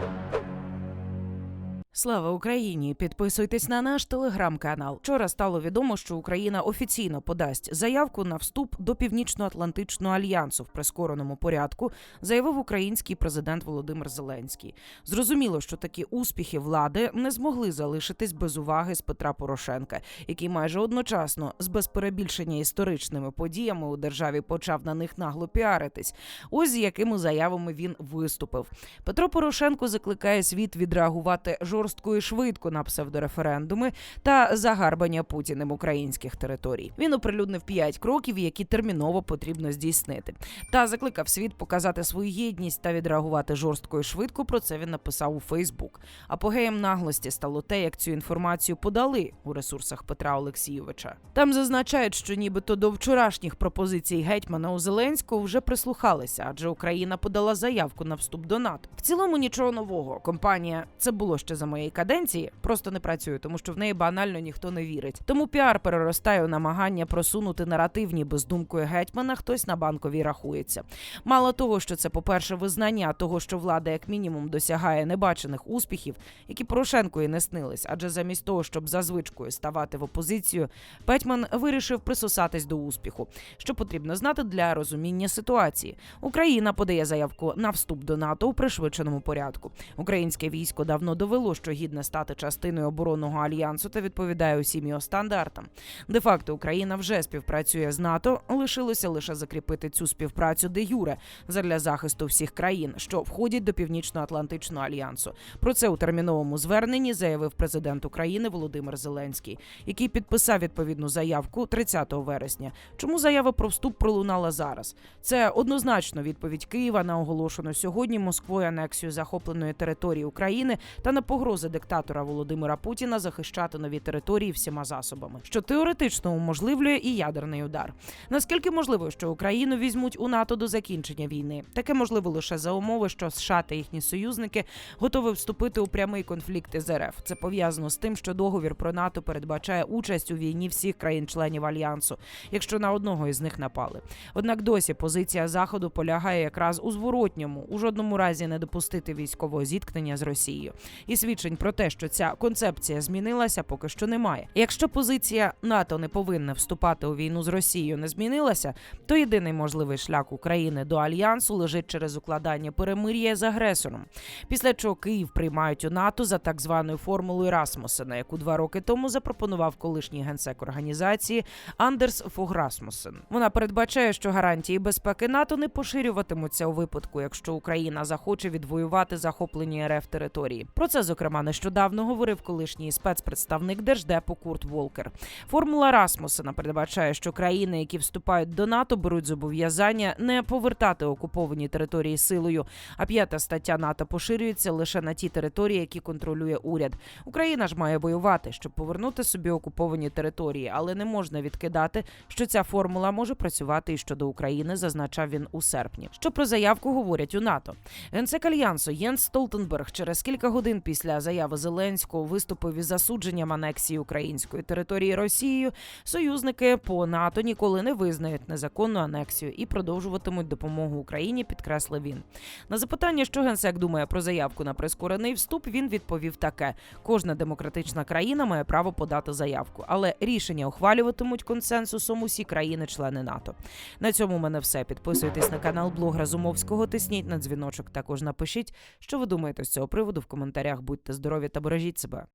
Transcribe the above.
Thank you. Слава Україні! Підписуйтесь на наш телеграм-канал. Вчора стало відомо, що Україна офіційно подасть заявку на вступ до Північно-Атлантичного альянсу в прискореному порядку, заявив український президент Володимир Зеленський. Зрозуміло, що такі успіхи влади не змогли залишитись без уваги з Петра Порошенка, який майже одночасно з безперебільшення історичними подіями у державі почав на них нагло піаритись. Ось з якими заявами він виступив. Петро Порошенко закликає світ відреагувати жорстко і швидко на псевдореферендуми та загарбання путіним українських територій. Він оприлюднив п'ять кроків, які терміново потрібно здійснити, та закликав світ показати свою єдність та відреагувати жорстко і швидко. Про це він написав у Фейсбук. Апогеєм наглості стало те, як цю інформацію подали у ресурсах Петра Олексійовича. Там зазначають, що нібито до вчорашніх пропозицій гетьмана у Зеленського вже прислухалися, адже Україна подала заявку на вступ до НАТО. В цілому нічого нового. Компанія це було ще за моєї каденції, просто не працює, тому що в неї банально ніхто не вірить. Тому піар переростає у намагання просунути наратив, ніби з думкою гетьмана хтось на банковій рахується. Мало того, що це, по-перше, визнання того, що влада як мінімум досягає небачених успіхів, які Порошенку і не снились, адже замість того, щоб за звичкою ставати в опозицію, Петьман вирішив присосатись до успіху. Що потрібно знати для розуміння ситуації. Україна подає заявку на вступ до НАТО у пришвидшеному порядку. Українське військо давно довело, що гідне стати частиною оборонного альянсу та відповідає усім його стандартам. Де факто Україна вже співпрацює з НАТО. Лишилося лише закріпити цю співпрацю де юре задля захисту всіх країн, що входять до Північно-Атлантичного альянсу. Про це у терміновому зверненні заявив президент України Володимир Зеленський, який підписав відповідну заявку 30 вересня. Чому заява про вступ пролунала зараз? Це однозначно відповідь Києва на оголошену сьогодні Москвою анексію захопленої території України та на погрози диктатора Володимира Путіна захищати нові території всіма засобами, що теоретично уможливлює і ядерний удар. Наскільки можливо, що Україну візьмуть у НАТО до закінчення війни? Таке можливо лише за умови, що США та їхні союзники готові вступити у прямий конфлікт із РФ. Це пов'язано з тим, що договір про НАТО передбачає участь у війні всіх країн-членів альянсу, якщо на одного із них напали. Однак досі позиція заходу полягає якраз у зворотньому, у жодному разі не допустити військового зіткнення з Росією. І свідчень про те, що ця концепція змінилася, поки що немає. Якщо позиція НАТО не повинна вступати у війну з Росією, не змінилася, то єдиний можливий шлях України до альянсу лежить через укладання перемир'я з агресором. Після чого Київ приймають у НАТО за так званою формулою Расмусена, яку два роки тому запропонував колишній генсек організації Андерс Фог Расмусен. Вона передбачає, що гарантії безпеки НАТО не поширюватимуться у випадку, якщо Україна захоче відвоювати захоплені РФ території. Про це зокрема нещодавно говорив колишній спецпредставник держдепу Курт Волкер. Формула Расмусена передбачає, що країни, які вступають до НАТО, беруть зобов'язання не повертати окуповані території силою. А п'ята стаття НАТО поширюється лише на ті території, які контролює уряд. Україна ж має воювати, щоб повернути собі окуповані території, але не можна відкидати, що ця формула може працювати і щодо України, зазначав він у серпні. Що про заявку говорять у НАТО? Генсек альянсу Єнс Столтенберг через кілька годин після заяви Зеленського виступив із засудженням анексії української території Росією. Союзники по НАТО ніколи не визнають незаконну анексію і продовжуватимуть допомогу Україні. Підкреслив він. На запитання, що генсек думає про заявку на прискорений вступ, він відповів таке: кожна демократична країна має право подати заявку, але рішення ухвалюватимуть консенсусом усі країни-члени НАТО. На цьому в мене все. Підписуйтесь на канал Блог Разумовського. Тисніть на дзвіночок. Також напишіть, що ви думаєте з цього приводу в коментарях. Будьте здорові та бережіть себе.